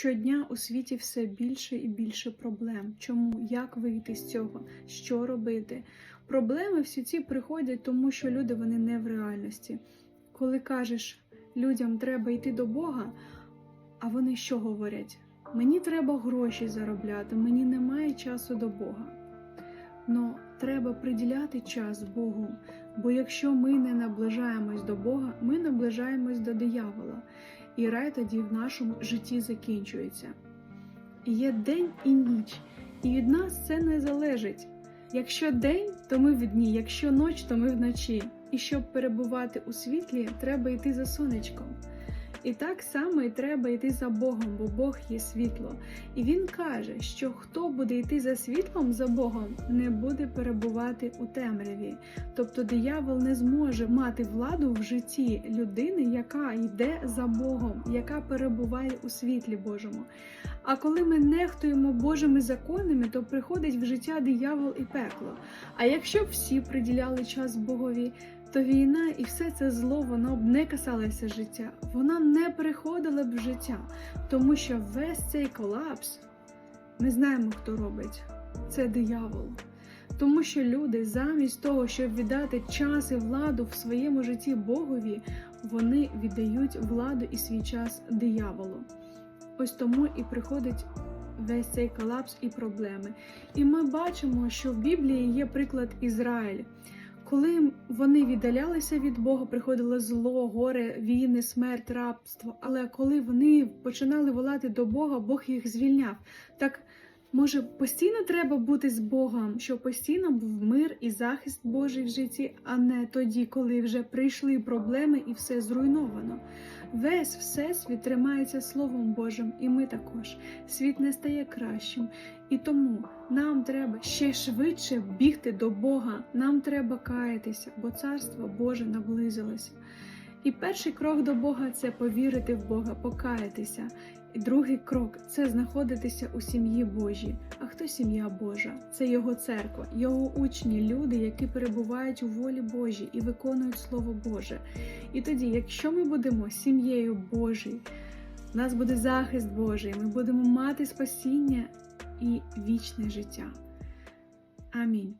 Щодня у світі все більше і більше проблем. Чому? Як вийти з цього? Що робити? Проблеми всі ці приходять, тому що люди вони не в реальності. Коли кажеш людям треба йти до Бога, а вони що говорять? Мені треба гроші заробляти, мені немає часу до Бога. Но треба приділяти час Богу, бо якщо ми не наближаємось до Бога, ми наближаємось до диявола, і рай тоді в нашому житті закінчується. Є день і ніч, і від нас це не залежить. Якщо день, то ми в дні, якщо ніч, то ми вночі. І щоб перебувати у світлі, треба йти за сонечком. І так само і треба йти за Богом, бо Бог є світло. І він каже, що хто буде йти за світлом за Богом, не буде перебувати у темряві. Тобто диявол не зможе мати владу в житті людини, яка йде за Богом, яка перебуває у світлі Божому. А коли ми нехтуємо Божими законами, то приходить в життя диявол і пекло. А якщо б всі приділяли час Богові, то війна і все це зло воно б не касалося життя, воно не приходило б в життя, тому що весь цей колапс ми знаємо, хто робить це диявол. Тому що люди, замість того, щоб віддати час і владу в своєму житті Богові, вони віддають владу і свій час дияволу. Ось тому і приходить весь цей колапс і проблеми. І ми бачимо, що в Біблії є приклад Ізраїль. Коли вони віддалялися від Бога, приходило зло, горе, війни, смерть, рабство. Але коли вони починали волати до Бога, Бог їх звільняв. Так може постійно треба бути з Богом, щоб постійно був мир і захист Божий в житті, а не тоді, коли вже прийшли проблеми і все зруйновано. Весь всесвіт тримається Словом Божим, і ми також. Світ не стає кращим. І тому нам треба ще швидше бігти до Бога. Нам треба каятися, бо царство Боже наблизилося. І перший крок до Бога це повірити в Бога, покаятися. І другий крок це знаходитися у сім'ї Божій. А хто сім'я Божа? Це його церква, його учні, люди, які перебувають у волі Божій і виконують Слово Боже. І тоді, якщо ми будемо сім'єю Божою, у нас буде захист Божий, ми будемо мати спасіння і вічне життя. Амінь.